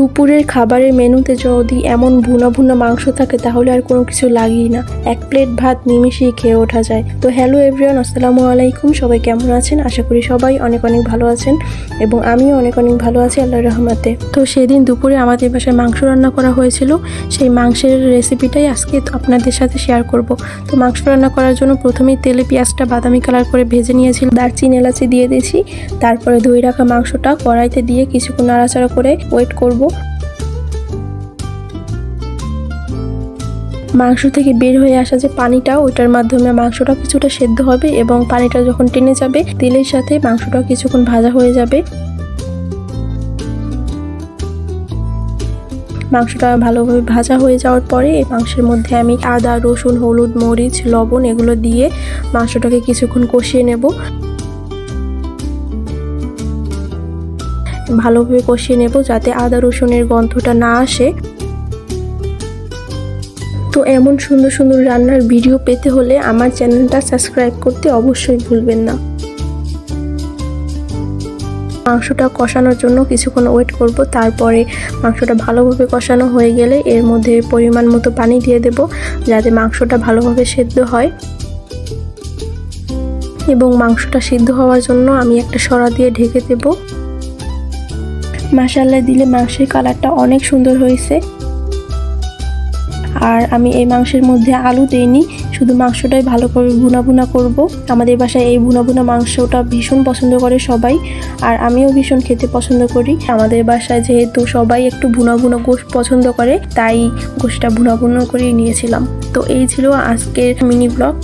দুপুরের খাবারের মেনুতে যদি এমন ভুনা ভুনা মাংস থাকে, তাহলে আর কোনো কিছু লাগেই না। এক প্লেট ভাত নিমিশেই খেয়ে ওঠা যায়। তো হ্যালো এভরিওয়ান, আসসালামু আলাইকুম। সবাই কেমন আছেন? আশা করি সবাই অনেক অনেক ভালো আছেন এবং আমিও অনেক অনেক ভালো আছি আল্লাহর রহমতে। তো সেদিন দুপুরে আমাদের বাসায় মাংস রান্না করা হয়েছিল। সেই মাংসের রেসিপিটাই আজকে আপনাদের সাথে শেয়ার করব। তো মাংস রান্না করার জন্য প্রথমেই তেলে পেঁয়াজটা বাদামি কালার করে ভেজে নিয়েছিল দারচিনি, এলাচি দিয়ে দিয়েছি। তারপরে ধুয়ে রাখা মাংসটা কড়াইতে দিয়ে কিছুক্ষণ নাড়াচাড়া করে ওয়েট করব। মাংস থেকে বের হয়ে আসা যে পানিটা, ওইটার মাধ্যমে মাংসটা কিছুটা সেদ্ধ হবে এবং পানিটা যখন টেনে যাবে, তেলের সাথে মাংসটা কিছুক্ষণ ভাজা হয়ে যাবে। মাংসটা ভালোভাবে ভাজা হয়ে যাওয়ার পরে এই মাংসের মধ্যে আমি আদা, রসুন, হলুদ, মরিচ, লবণ এগুলো দিয়ে মাংসটাকে কিছুক্ষণ কষিয়ে নেব। ভালোভাবে কষিয়ে নেব যাতে আদা, রসুনের গন্ধটা না আসে। তো এমন সুন্দর সুন্দর রান্নার ভিডিও পেতে হলে আমার চ্যানেলটা সাবস্ক্রাইব করতে অবশ্যই ভুলবেন না। মাংসটা কষানোর জন্য কিছুক্ষণ ওয়েট করব, তারপরে মাংসটা ভালোভাবে কষানো হয়ে গেলে এর মধ্যে পরিমাণ মতো পানি দিয়ে দেব যাতে মাংসটা ভালোভাবে সেদ্ধ হয়। এবং মাংসটা সিদ্ধ হওয়ার জন্য আমি একটা সরা দিয়ে ঢেকে দেব। মাসাল্লা দিলে মাংসের কালারটা অনেক সুন্দর হয়েছে। আর আমি এই মাংসের মধ্যে আলু দিইনি, শুধু মাংসটাই ভালো করে ভুনা ভুনা করব। আমাদের বাসায় এই ভুনা ভুনা মাংসটা ভীষণ পছন্দ করে সবাই, আর আমিও ভীষণ খেতে পছন্দ করি। আমাদের বাসায় যেহেতু সবাই একটু ভুনা ভুনা গোশ পছন্দ করে, তাই গোশটা ভুনা ভুনা করেই নিয়েছিলাম। তো এই ছিল আজকের মিনি ব্লগ।